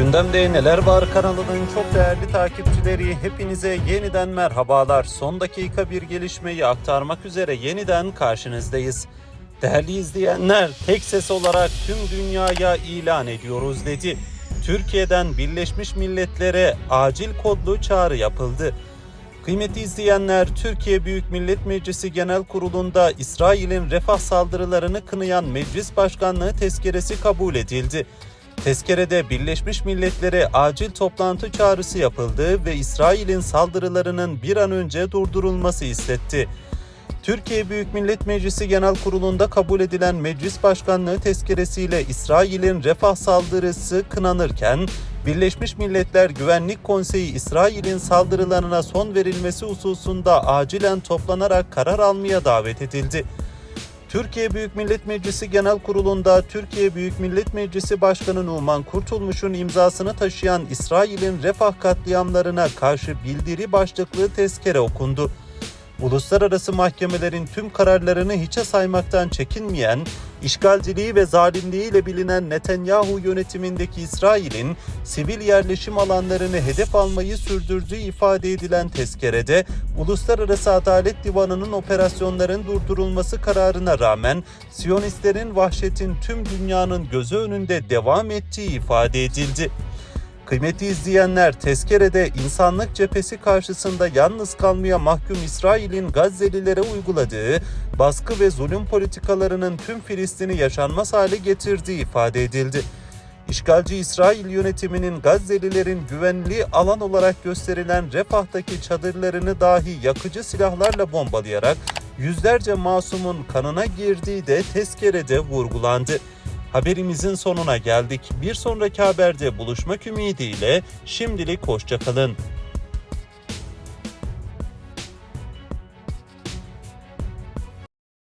Gündemde neler var kanalının çok değerli takipçileri hepinize yeniden merhabalar. Son dakika bir gelişmeyi aktarmak üzere yeniden karşınızdayız. Değerli izleyenler tek ses olarak tüm dünyaya ilan ediyoruz dedi. Türkiye'den Birleşmiş Milletler'e acil kodlu çağrı yapıldı. Kıymetli izleyenler, Türkiye Büyük Millet Meclisi Genel Kurulu'nda İsrail'in refah saldırılarını kınayan Meclis Başkanlığı tezkeresi kabul edildi. Tezkerede Birleşmiş Milletler'e acil toplantı çağrısı yapıldı ve İsrail'in saldırılarının bir an önce durdurulması istetti. Türkiye Büyük Millet Meclisi Genel Kurulu'nda kabul edilen Meclis Başkanlığı tezkeresiyle İsrail'in refah saldırısı kınanırken, Birleşmiş Milletler Güvenlik Konseyi İsrail'in saldırılarına son verilmesi hususunda acilen toplanarak karar almaya davet edildi. Türkiye Büyük Millet Meclisi Genel Kurulu'nda Türkiye Büyük Millet Meclisi Başkanı Numan Kurtulmuş'un imzasını taşıyan İsrail'in refah katliamlarına karşı bildiri başlıklı tezkere okundu. Uluslararası mahkemelerin tüm kararlarını hiçe saymaktan çekinmeyen, işgalciliği ve zalimliğiyle bilinen Netanyahu yönetimindeki İsrail'in sivil yerleşim alanlarını hedef almayı sürdürdüğü ifade edilen tezkerede, Uluslararası Adalet Divanı'nın operasyonların durdurulması kararına rağmen Siyonistlerin vahşetin tüm dünyanın gözü önünde devam ettiği ifade edildi. Kıymetli izleyenler, tezkerede insanlık cephesi karşısında yalnız kalmaya mahkum İsrail'in Gazze'lilere uyguladığı baskı ve zulüm politikalarının tüm Filistin'i yaşanmaz hale getirdiği ifade edildi. İşgalci İsrail yönetiminin Gazze'lilerin güvenli alan olarak gösterilen Refah'taki çadırlarını dahi yakıcı silahlarla bombalayarak yüzlerce masumun kanına girdiği de tezkerede vurgulandı. Haberimizin sonuna geldik. Bir sonraki haberde buluşmak ümidiyle şimdilik hoşçakalın.